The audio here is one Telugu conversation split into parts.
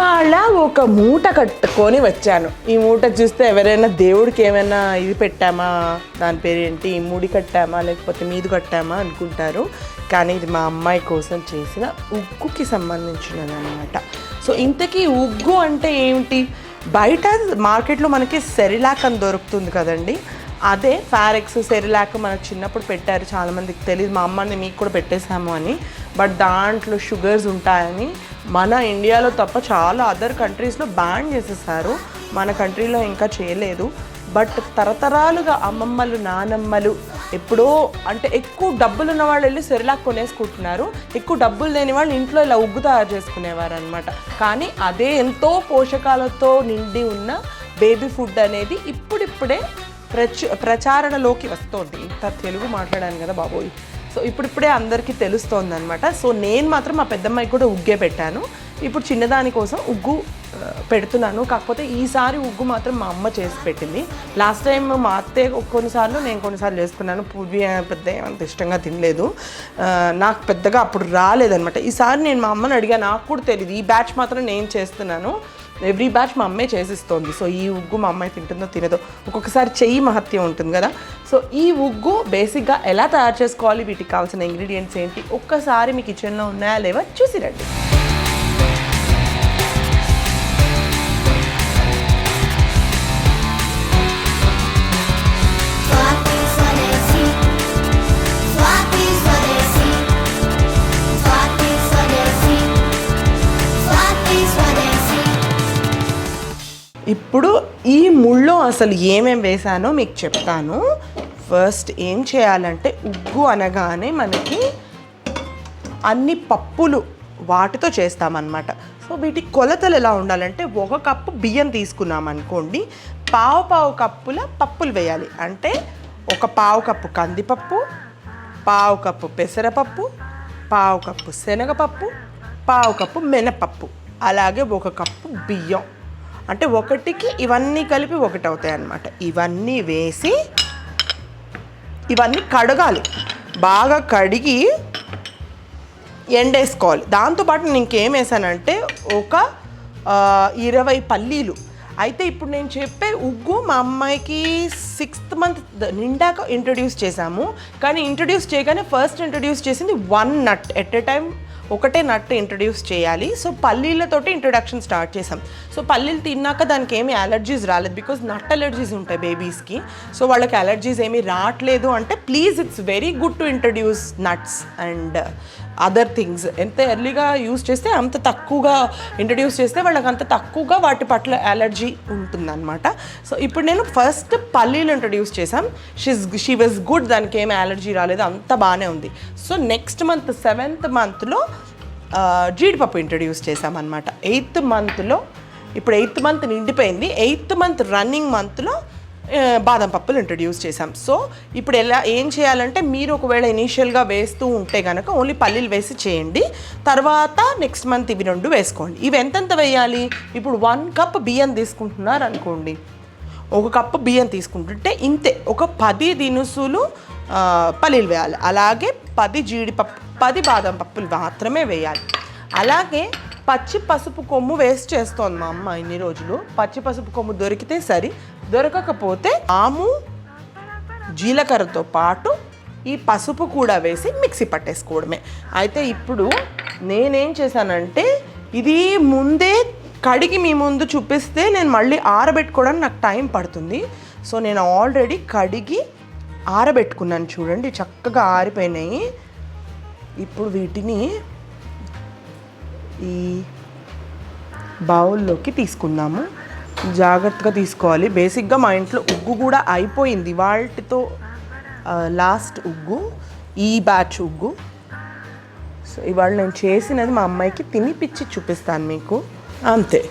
ఇవాళ ఒక మూట కట్టుకొని వచ్చాను. ఈ మూట చూస్తే ఎవరైనా దేవుడికి ఏమైనా ఇది పెట్టామా? దాని పేరు ఏంటి ముడి కట్టామా? లేకపోతే మీది కట్టామా అనుకుంటారు. కానీ ఇది మా అమ్మాయి కోసం చేసిన ఉగ్గుకి సంబంధించినది అనమాట సో ఇంతకీ ఉగ్గు అంటే ఏమిటి? బయట మార్కెట్లో మనకి సెరిలాక్ అని దొరుకుతుంది కదండి. అదే ఫారెక్స్ సెరిలాక్ మనకు చిన్నప్పుడు పెట్టారు. చాలామందికి తెలియదు మా అమ్మని మీకు కూడా పెట్టేశాము అని. బట్ దాంట్లో షుగర్స్ ఉంటాయని మన ఇండియాలో తప్ప చాలా అదర్ కంట్రీస్లో బ్యాన్ చేసేసారు. మన కంట్రీలో ఇంకా చేయలేదు. బట్ తరతరాలుగా అమ్మమ్మలు నానమ్మలు ఎప్పుడో అంటే ఎక్కువ డబ్బులు ఉన్న వాళ్ళు వెళ్ళి సెరిలాక్ కొనేసుకుంటున్నారు. ఎక్కువ డబ్బులు లేని వాళ్ళు ఇంట్లో ఇలా ఉగ్గు తయారు చేసుకునేవారు అనమాట కానీ అదే ఎంతో పోషకాలతో నిండి ఉన్న బేబీ ఫుడ్ అనేది ఇప్పుడిప్పుడే ప్రచ ప్రచారణలోకి వస్తుంది. ఇంత తెలుగు మాట్లాడాను కదా బాబోయ్. సో ఇప్పుడిప్పుడే అందరికీ తెలుస్తోంది అనమాట సో నేను మాత్రం మా పెద్దమ్మాయికి కూడా ఉగ్గే పెట్టాను. ఇప్పుడు చిన్నదాని కోసం ఉగ్గు పెడుతున్నాను. కాకపోతే ఈసారి ఉగ్గు మాత్రం మా అమ్మ చేసి పెట్టింది. లాస్ట్ టైం మా అత్తయ్య కొన్నిసార్లు నేను కొన్నిసార్లు చేసుకున్నాను. పూర్వీ పెద్ద అంత ఇష్టంగా తినలేదు. నాకు పెద్దగా అప్పుడు రాలేదనమాట ఈసారి నేను మా అమ్మని అడిగా నాకు కూడా తెలియదు ఈ బ్యాచ్ మాత్రం నేను చేస్తున్నాను. ఎవ్రీ బ్యాచ్ మా అమ్మే చేసిస్తోంది. సో ఈ ఉగ్గు మా అమ్మాయి తింటుందో తినదో ఒక్కొక్కసారి చెయ్యి మహత్యం ఉంటుంది కదా. సో ఈ ఉగ్గు బేసిక్గా ఎలా తయారు చేసుకోవాలి? వీటికి కావాల్సిన ఇంగ్రీడియంట్స్ ఏంటి? ఒక్కసారి మీ కిచెన్లో ఉన్నాయా లేవా? చూసి రండి. ఇప్పుడు ఈ ముళ్ళో అసలు ఏమేం వేసానో మీకు చెప్తాను. ఫస్ట్ ఏం చేయాలంటే ఉగ్గు అనగానే మనకి అన్ని పప్పులు వాటితో చేస్తామన్నమాట. సో వీటి కొలతలు ఎలా ఉండాలంటే ఒక కప్పు బియ్యం తీసుకున్నాం అనుకోండి. పావు పావు కప్పుల పప్పులు వేయాలి. అంటే ఒక పావు కప్పు కందిపప్పు పావు కప్పు పెసరపప్పు పావు కప్పు శనగపప్పు పావు కప్పు మినపప్పు. అలాగే ఒక కప్పు బియ్యం. అంటే ఒకటికి ఇవన్నీ కలిపి ఒకటి అవుతాయి అన్నమాట ఇవన్నీ వేసి ఇవన్నీ కడగాలి. బాగా కడిగి ఎండేసుకోవాలి. దాంతోపాటు నేను ఇంకేం వేసానంటే ఒక ఇరవై పల్లీలు. అయితే ఇప్పుడు నేను చెప్పే ఉగ్గు మా అమ్మాయికి సిక్స్త్ మంత్ నిండాక ఇంట్రడ్యూస్ చేశాము. కానీ ఇంట్రడ్యూస్ చేయగానే ఫస్ట్ ఇంట్రడ్యూస్ చేసింది one nut at a time ఒకటే నట్ ఇంట్రడ్యూస్ చేయాలి. సో పల్లీలతోటి ఇంట్రొడక్షన్ స్టార్ట్ చేసాం సో పల్లీలు తిన్నాక దానికి ఏమి అలర్జీస్ రాలేదు. బికాజ్ నట్ అలర్జీస్ ఉంటాయి బేబీస్కి సో వాళ్ళకి అలర్జీస్ ఏమీ రావట్లేదు అంటే please it's very good to introduce nuts and other things ఎంత ఎర్లీగా యూస్ చేస్తే అంత తక్కువగా ఇంట్రడ్యూస్ చేస్తే వాళ్ళకి అంత తక్కువగా వాటి పట్ల అలర్జీ ఉంటుందన్నమాట. సో ఇప్పుడు నేను ఫస్ట్ పల్లీలు ఇంట్రడ్యూస్ చేశాం. షీస్ షీ వాజ్ గుడ్ దానికి ఏం అలర్జీ రాలేదు అంత బాగానే ఉంది. సో నెక్స్ట్ మంత్ సెవెంత్ మంత్లో జీడిపప్పు ఇంట్రడ్యూస్ చేశామన్నమాట. ఎయిత్ మంత్లో ఇప్పుడు ఎయిత్ మంత్ నిండిపోయింది. ఎయిత్ మంత్ రన్నింగ్ మంత్లో బాదం పప్పులు ఇంట్రడ్యూస్ చేసాం సో ఇప్పుడు ఎలా ఏం చేయాలంటే మీరు ఒకవేళ ఇనీషియల్గా వేస్తూ ఉంటే కనుక ఓన్లీ పల్లీలు వేసి చేయండి. తర్వాత నెక్స్ట్ మంత్ ఇవి రెండు వేసుకోండి. ఇవి ఎంతెంత వేయాలి? ఇప్పుడు వన్ కప్ బియ్యం తీసుకుంటున్నారు అనుకోండి. ఒక కప్పు బియ్యం తీసుకుంటుంటే ఇంతే ఒక పది దినుసులు పల్లీలు వేయాలి. అలాగే పది జీడిపప్పు పది బాదం పప్పులు మాత్రమే వేయాలి. అలాగే పచ్చి పసుపు కొమ్ము వేస్ట్ చేస్తోంది మా అమ్మ ఇన్ని రోజులు. పచ్చి పసుపు కొమ్ము దొరికితే సరి దొరకకపోతే ఆము జీలకర్రతో పాటు ఈ పసుపు కూడా వేసి మిక్సీ పట్టేసుకోవడమే. అయితే ఇప్పుడు నేనేం చేశానంటే ఇది ముందే కడిగి మీ ముందు చూపిస్తే నేను మళ్ళీ ఆరబెట్టుకోవడానికి నాకు టైం పడుతుంది. సో నేను ఆల్రెడీ కడిగి ఆరబెట్టుకున్నాను చూడండి చక్కగా ఆరిపోయినాయి. ఇప్పుడు వీటిని ఈ బౌల్లోకి తీసుకుందాము. జాగ్రత్తగా తీసుకోవాలి. బేసిక్గా మా ఇంట్లో ఉగ్గు కూడా అయిపోయింది. వాటితో లాస్ట్ ఉగ్గు ఈ బ్యాచ్ ఉగ్గు. సో ఇవాళ నేను చేసినది మా అమ్మాయికి తినిపిచ్చి చూపిస్తాను మీకు. అంతే.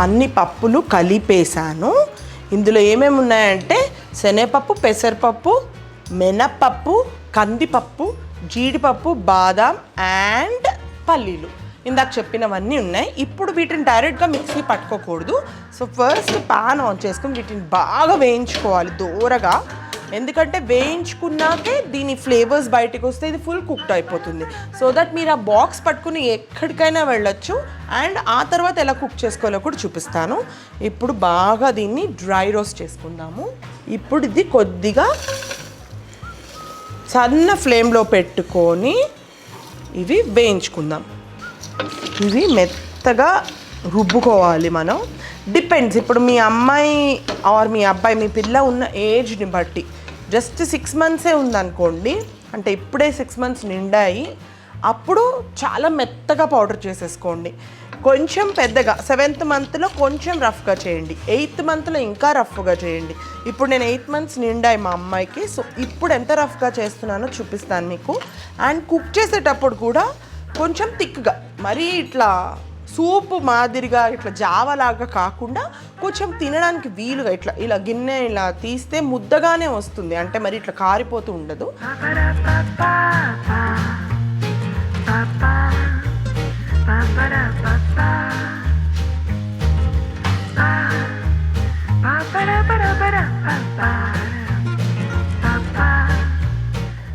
అన్ని పప్పులు కలిపేశాను. ఇందులో ఏమేమి ఉన్నాయంటే శనగపప్పు పెసరపప్పు మినప్పప్పు కందిపప్పు జీడిపప్పు బాదాం అండ్ పల్లీలు. ఇందాక చెప్పినవన్నీ ఉన్నాయి. ఇప్పుడు వీటిని డైరెక్ట్గా మిక్సీ పట్టుకోకూడదు. సో ఫస్ట్ పాన్ ఆన్ చేసుకుని వీటిని బాగా వేయించుకోవాలి దూరగా. ఎందుకంటే వేయించుకున్నాకే దీని ఫ్లేవర్స్ బయటకు వస్తే ఇది ఫుల్ కుక్డ్ అయిపోతుంది. సో దట్ మీరు ఆ బాక్స్ పట్టుకుని ఎక్కడికైనా వెళ్ళొచ్చు. అండ్ ఆ తర్వాత ఎలా కుక్ చేసుకోవాలో కూడా చూపిస్తాను. ఇప్పుడు బాగా దీన్ని డ్రై రోస్ట్ చేసుకుందాము. ఇప్పుడు ఇది కొద్దిగా సన్న ఫ్లేమ్లో పెట్టుకొని ఇవి వేయించుకుందాం. ఇవి మెత్తగా రుబ్బుకోవాలి మనం. డిపెండ్స్ ఇప్పుడు మీ అమ్మాయి ఆర్ మీ అబ్బాయి మీ పిల్ల ఉన్న ఏజ్ని బట్టి. జస్ట్ సిక్స్ మంత్సే ఉందనుకోండి అంటే ఇప్పుడే సిక్స్ మంత్స్ నిండాయి అప్పుడు చాలా మెత్తగా పౌడర్ చేసేసుకోండి. కొంచెం పెద్దగా సెవెంత్ మంత్లో కొంచెం రఫ్గా చేయండి. ఎయిత్ మంత్లో ఇంకా రఫ్గా చేయండి. ఇప్పుడు నేను ఎయిత్ మంత్స్ నిండాయి మా అమ్మాయికి సో ఇప్పుడు ఎంత రఫ్గా చేస్తున్నానో చూపిస్తాను మీకు. అండ్ కుక్ చేసేటప్పుడు కూడా కొంచెం థిక్గా మరీ ఇట్లా సూప్ మాదిరిగా ఇట్లా జావలాగా కాకుండా కొంచెం తినడానికి వీలుగా ఇట్లా ఇలా గిన్నె ఇలా తీస్తే ముద్దగానే వస్తుంది. అంటే మరి ఇట్లా కారిపోతూ ఉండదు.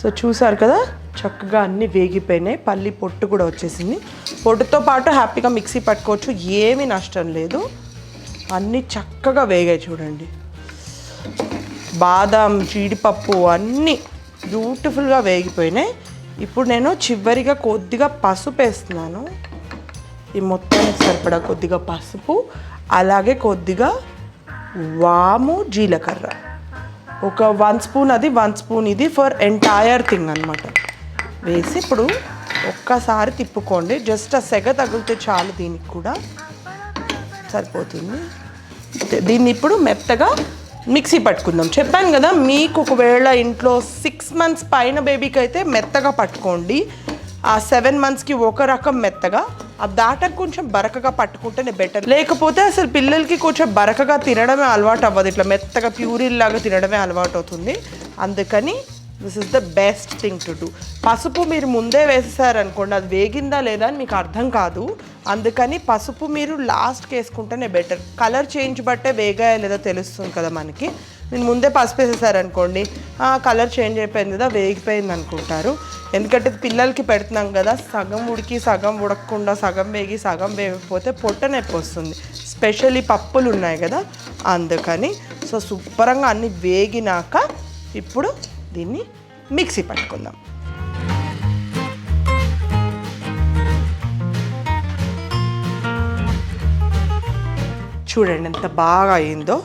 సో చూసారు కదా? చక్కగా అన్నీ వేగిపోయినాయి. పల్లి పొట్టు కూడా వచ్చేసింది. పొట్టుతో పాటు హ్యాపీగా మిక్సీ పట్టుకోవచ్చు. ఏమీ నష్టం లేదు. అన్నీ చక్కగా వేగాయి చూడండి. బాదం జీడిపప్పు అన్నీ బ్యూటిఫుల్గా వేగిపోయినాయి. ఇప్పుడు నేను చివరిగా కొద్దిగా పసుపు వేస్తున్నాను. ఈ మొత్తానికి సరిపడా కొద్దిగా పసుపు అలాగే కొద్దిగా వాము జీలకర్ర. ఒక వన్ స్పూన్ అది వన్ స్పూన్ ఇది ఫర్ ఎంటైర్ థింగ్ అనమాట వేసి ఇప్పుడు ఒక్కసారి తిప్పుకోండి. జస్ట్ ఆ సెగ తగిలితే చాలు దీనికి కూడా. సరిపోతుంది. దీన్ని ఇప్పుడు మెత్తగా మిక్సీ పట్టుకుందాం. చెప్పాను కదా మీకు ఒకవేళ ఇంట్లో సిక్స్ మంత్స్ పైన బేబీకి అయితే మెత్తగా పట్టుకోండి. ఆ సెవెన్ మంత్స్కి ఒక రకం మెత్తగా. ఆ దాటర్ కొంచెం బరకగా పట్టుకుంటేనే బెటర్ లేకపోతే అసలు పిల్లలకి కొంచెం బరకగా తినడమే అలవాటు అవ్వదు. ఇట్లా మెత్తగా ప్యూరిల్ లాగా తినడమే అలవాటు అవుతుంది. అందుకని this is the best thing to do పసుపు మీరు ముందే వేసేసారనుకోండి అది వేగిందా లేదా అని మీకు అర్థం కాదు. అందుకని పసుపు మీరు లాస్ట్కి వేసుకుంటేనే బెటర్ కలర్ చేంజ్ బట్టే వేగాయా లేదా తెలుస్తుంది కదా మనకి. నేను ముందే పసుపు వేసేసారనుకోండి కలర్ చేంజ్ అయిపోయింది కదా వేగిపోయింది అనుకుంటారు. ఎందుకంటే పిల్లలకి పెడుతున్నాం కదా సగం ఉడికి సగం ఉడకకుండా సగం వేగి సగం వేగకపోతే పొట్ట నొప్పి వస్తుంది. స్పెషల్లీ పప్పులు ఉన్నాయి కదా అందుకని. సో శుభ్రంగా అన్ని వేగినాక ఇప్పుడు దీన్ని మిక్సీ పట్టుకుందాం. చూడండి ఎంత బాగా అయిందో.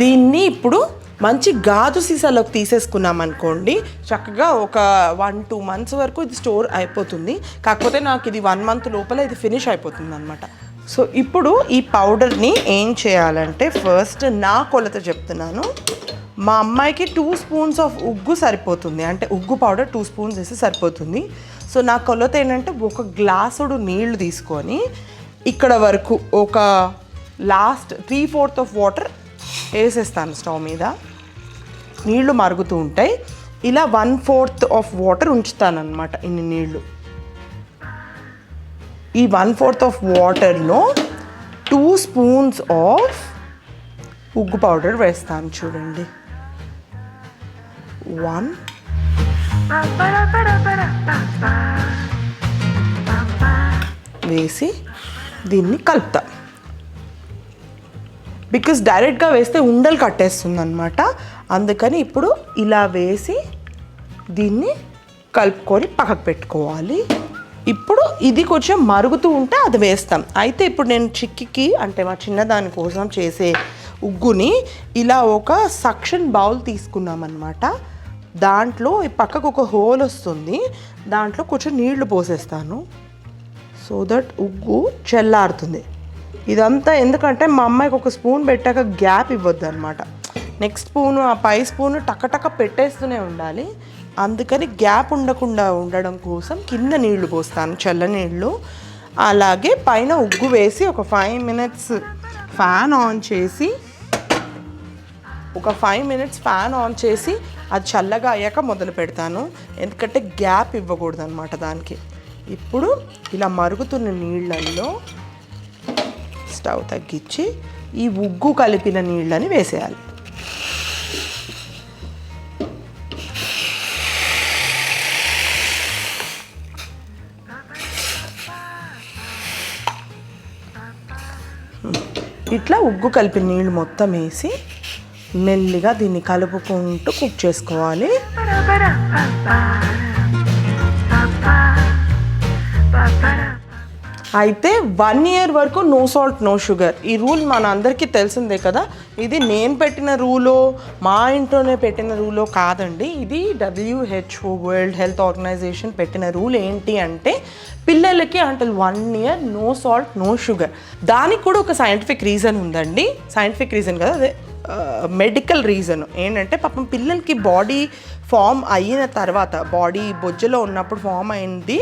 దీన్ని ఇప్పుడు మంచి గాజు సీసాలోకి తీసేసుకున్నాం అనుకోండి. చక్కగా ఒక వన్ టూ మంత్స్ వరకు ఇది స్టోర్ అయిపోతుంది. కాకపోతే నాకు ఇది వన్ మంత్ లోపల ఇది ఫినిష్ అయిపోతుంది అనమాట సో ఇప్పుడు ఈ పౌడర్ని ఏం చేయాలంటే ఫస్ట్ నా కొలత చెప్తున్నాను. మా అమ్మాయికి టూ స్పూన్స్ ఆఫ్ ఉగ్గు సరిపోతుంది. అంటే ఉగ్గు పౌడర్ టూ స్పూన్స్ వేసి సరిపోతుంది. సో నా కొలత ఏంటంటే ఒక గ్లాసుడు నీళ్ళు తీసుకొని ఇక్కడ వరకు ఒక last three fourth of water వేసేస్తాను స్టవ్ మీద. నీళ్ళు మరుగుతూ ఉంటాయి. ఇలా వన్ ఫోర్త్ ఆఫ్ వాటర్ ఉంచుతాను అనమాట ఇన్ని నీళ్ళు. ఈ వన్ ఫోర్త్ ఆఫ్ వాటర్లో టూ స్పూన్స్ ఆఫ్ ఉగ్గు పౌడర్ వేస్తాను చూడండి. వన్. వేసి దీన్ని కలుపుతా. బికాస్ డైరెక్ట్గా వేస్తే ఉండలు కట్టేస్తుంది అనమాట అందుకని ఇప్పుడు ఇలా వేసి దీన్ని కలుపుకొని పక్కకు పెట్టుకోవాలి. ఇప్పుడు ఇది కొంచెం మరుగుతూ ఉంటే అది వేస్తాం. అయితే ఇప్పుడు నేను చిక్కికి అంటే మా చిన్నదాని కోసం చేసే ఉగ్గుని ఇలా ఒక సక్షన్ బౌల్ తీసుకున్నాం అనమాట దాంట్లో పక్కకు ఒక హోల్ వస్తుంది. దాంట్లో కొంచెం నీళ్ళు పోసేస్తాను. సో దట్ ఉగ్గు చెల్లారుతుంది. ఇదంతా ఎందుకంటే మా అమ్మాయికి ఒక స్పూన్ పెట్టాక గ్యాప్ ఇవ్వద్దు అనమాట నెక్స్ట్ స్పూను ఆ పై స్పూన్ టకటక పెట్టేస్తూనే ఉండాలి. అందుకని గ్యాప్ ఉండకుండా ఉండడం కోసం కింద నీళ్ళు పోస్తాను చల్లనీళ్ళు అలాగే పైన ఉగ్గు వేసి ఒక ఫైవ్ మినిట్స్ ఫ్యాన్ ఆన్ చేసి ఒక ఫైవ్ మినిట్స్ ఫ్యాన్ ఆన్ చేసి అది చల్లగా అయ్యాక మొదలు పెడతాను. ఎందుకంటే గ్యాప్ ఇవ్వకూడదు అనమాట దానికి. ఇప్పుడు ఇలా మరుగుతున్న నీళ్ళల్లో స్టవ్ తగ్గించి ఈ ఉగ్గు కలిపిన నీళ్ళని వేసేయాలి. ఇట్లా ఉగ్గు కలిపి నీళ్ళు మొత్తం వేసి మెల్లిగా దీన్ని కలుపుకుంటూ కుక్ చేసుకోవాలి. అయితే వన్ ఇయర్ వరకు నో సాల్ట్ నో షుగర్ ఈ రూల్ మన అందరికీ తెలిసిందే కదా. ఇది నేను పెట్టిన రూలో మా ఇంట్లోనే పెట్టిన రూలో కాదండి. ఇది డబ్ల్యూహెచ్ఓ వరల్డ్ హెల్త్ ఆర్గనైజేషన్ పెట్టిన రూల్ ఏంటి అంటే పిల్లలకి until one year no salt no sugar దానికి కూడా ఒక సైంటిఫిక్ రీజన్ ఉందండి. సైంటిఫిక్ రీజన్ కదా అదే. మెడికల్ రీజన్ ఏంటంటే పాపం పిల్లలకి బాడీ ఫామ్ అయిన తర్వాత బాడీ బొజ్జలో ఉన్నప్పుడు ఫామ్ అయింది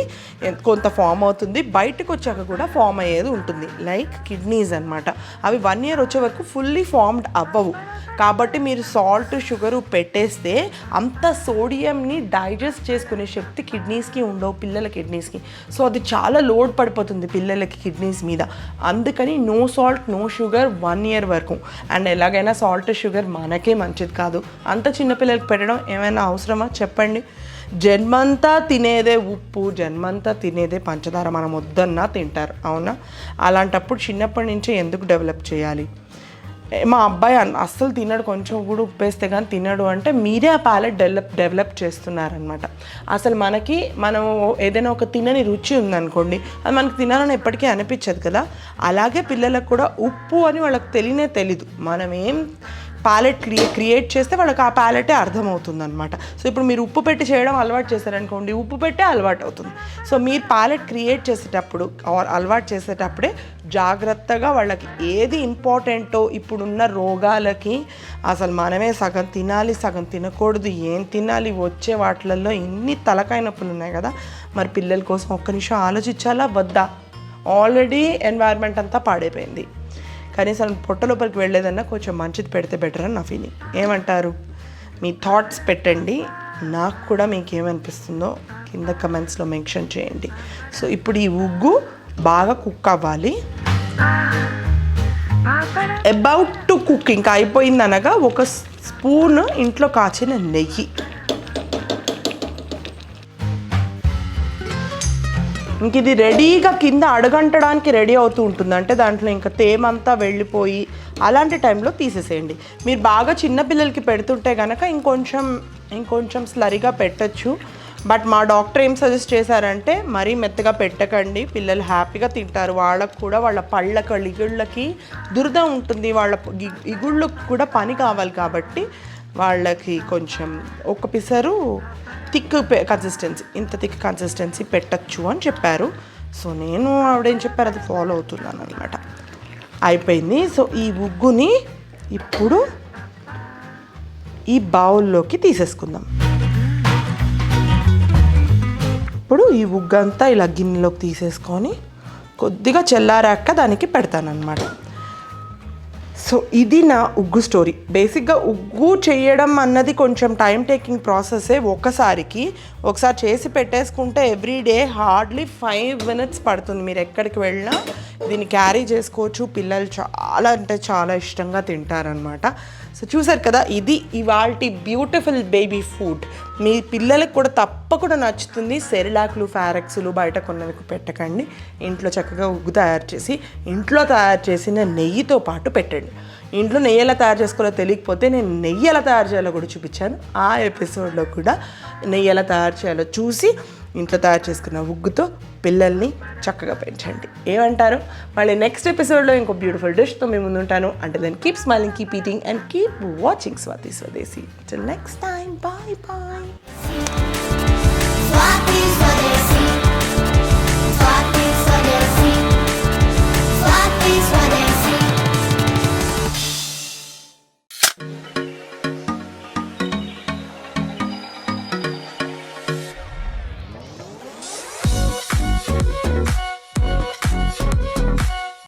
కొంత ఫామ్ అవుతుంది బయటకు వచ్చాక కూడా ఫామ్ అయ్యేది ఉంటుంది. లైక్ కిడ్నీస్ అన్నమాట. అవి వన్ ఇయర్ వచ్చే వరకు ఫుల్లీ ఫార్మ్డ్ అవ్వవు. కాబట్టి మీరు సాల్ట్ షుగరు పెట్టేస్తే అంత సోడియంని డైజెస్ట్ చేసుకునే శక్తి కిడ్నీస్కి ఉండవు పిల్లల కిడ్నీస్కి సో అది చాలా లోడ్ పడిపోతుంది పిల్లలకి కిడ్నీస్ మీద. అందుకని no salt no sugar one year వరకు. అండ్ ఎలాగైనా సాల్ట్ షుగర్ మనకే మంచిది కాదు. అంత చిన్న పిల్లలకి పెట్టడం ఏమైనా అవసరమా? చెప్పండి. జన్మంతా తినేదే ఉప్పు జన్మంతా తినేదే పంచదార మనం వద్దన్నా తింటారు. అవునా? అలాంటప్పుడు చిన్నప్పటి నుంచే ఎందుకు డెవలప్ చేయాలి? మా అబ్బాయి అస్సలు తినడు కొంచెం కూడా ఉప్పేస్తే కానీ తినడు అంటే మీరే ఆ ప్యాలెట్ డెవలప్ డెవలప్ చేస్తున్నారనమాట అసలు మనకి మనం ఏదైనా ఒక తినని రుచి ఉందనుకోండి అది మనకి తినాలని ఎప్పటికీ అనిపించదు కదా. అలాగే పిల్లలకు కూడా ఉప్పు అని వాళ్ళకి తెలియనే తెలీదు. మనం ఏం ప్యాలెట్ క్రియే క్రియేట్ చేస్తే వాళ్ళకి ఆ ప్యాలెటే అర్థమవుతుంది అనమాట సో ఇప్పుడు మీరు ఉప్పు పెట్టి చేయడం అలవాటు చేశారనుకోండి ఉప్పు పెట్టే అలవాటు అవుతుంది. సో మీరు ప్యాలెట్ క్రియేట్ చేసేటప్పుడు అలవాటు చేసేటప్పుడే జాగ్రత్తగా వాళ్ళకి ఏది ఇంపార్టెంటో ఇప్పుడున్న రోగాలకి అసలు మనమే సగం తినాలి సగం తినకూడదు ఏం తినాలి వచ్చే వాటిలలో ఎన్ని తలకాయ నొప్పులు ఉన్నాయి కదా. మరి పిల్లల కోసం ఒక్క నిమిషం ఆలోచించాలా? వద్దా? ఆల్రెడీ ఎన్వైర్న్మెంట్ అంతా పాడైపోయింది. కనీసం పొట్ట లోపలికి వెళ్ళేదన్నా కొంచెం మంచిది పెడితే బెటర్ అని నా ఫీలింగ్ ఏమంటారు? మీ థాట్స్ పెట్టండి. నాకు కూడా మీకు ఏమనిపిస్తుందో కింద కమెంట్స్లో మెన్షన్ చేయండి. సో ఇప్పుడు ఈ ఉగ్గు బాగా కుక్ అవ్వాలి. అబౌట్ టు కుక్ ఇంకా అయిపోయింది అనగా ఒక స్పూన్ ఇంట్లో కాచిన నెయ్యి. ఇంక ఇది రెడీగా కింద అడగంటడానికి రెడీ అవుతూ ఉంటుంది. అంటే దాంట్లో ఇంకా తేమంతా వెళ్ళిపోయి అలాంటి టైంలో తీసేసేయండి. మీరు బాగా చిన్నపిల్లలకి పెడుతుంటే కనుక ఇంకొంచెం ఇంకొంచెం స్లరీగా పెట్టచ్చు. బట్ మా డాక్టర్ ఏం సజెస్ట్ చేశారంటే మరీ మెత్తగా పెట్టకండి. పిల్లలు హ్యాపీగా తింటారు. వాళ్ళకు కూడా వాళ్ళ పళ్ళ ఇగుళ్ళకి దురద ఉంటుంది. వాళ్ళ ఇగుళ్ళకు కూడా పని కావాలి కాబట్టి వాళ్ళకి కొంచెం ఒక పిసరు థిక్ కన్సిస్టెన్సీ ఇంత థిక్ కన్సిస్టెన్సీ పెట్టచ్చు అని చెప్పారు. సో నేను ఆవిడేం చెప్పారు? అది ఫాలో అవుతున్నాను అనమాట అయిపోయింది. సో ఈ ఉగ్గుని ఇప్పుడు ఈ బౌల్లోకి తీసేసుకుందాం. ఇప్పుడు ఈ ఉగ్గంతా ఇలా గిన్నెలోకి తీసేసుకొని కొద్దిగా చల్లారాక దానికి పెడతానన్నమాట. సో ఇది నా ఉగ్గు స్టోరీ బేసిక్గా ఉగ్గు చేయడం అన్నది కొంచెం టైం టేకింగ్ ప్రాసెసే ఒకసారికి ఒకసారి చేసి పెట్టేసుకుంటే every day hardly five minutes పడుతుంది. మీరు ఎక్కడికి వెళ్ళినా దీన్ని క్యారీ చేసుకోవచ్చు. పిల్లలు చాలా అంటే చాలా ఇష్టంగా తింటారనమాట సో చూసారు కదా ఇది ఇవాళ బ్యూటిఫుల్ బేబీ ఫుడ్ మీ పిల్లలకు కూడా తప్పకుండా నచ్చుతుంది. సెరిలాక్లు ఫారెక్స్లు బయట కొన్నవి పెట్టకండి. ఇంట్లో చక్కగా ఉగ్గు తయారు చేసి ఇంట్లో తయారు చేసిన నెయ్యితో పాటు పెట్టండి. ఇంట్లో నెయ్యి ఎలా తయారు చేసుకోవాలో తెలియకపోతే నేను నెయ్యి ఎలా తయారు చేయాలో కూడా చూపించాను. ఆ ఎపిసోడ్లో కూడా నెయ్యి ఎలా తయారు చేయాలో చూసి ఇంట్లో తయారు చేసుకున్న ఉగ్గుతో పిల్లల్ని చక్కగా పెంచండి ఏమంటారు మళ్ళీ నెక్స్ట్ ఎపిసోడ్లో ఇంకో బ్యూటిఫుల్ డిష్తో మేము ముందుంటాను అంటే then keep smiling keep eating and keep watching Swati Swadesi till next time bye bye Swati Swadesi. Swati Swadesi. Swati Swadesi.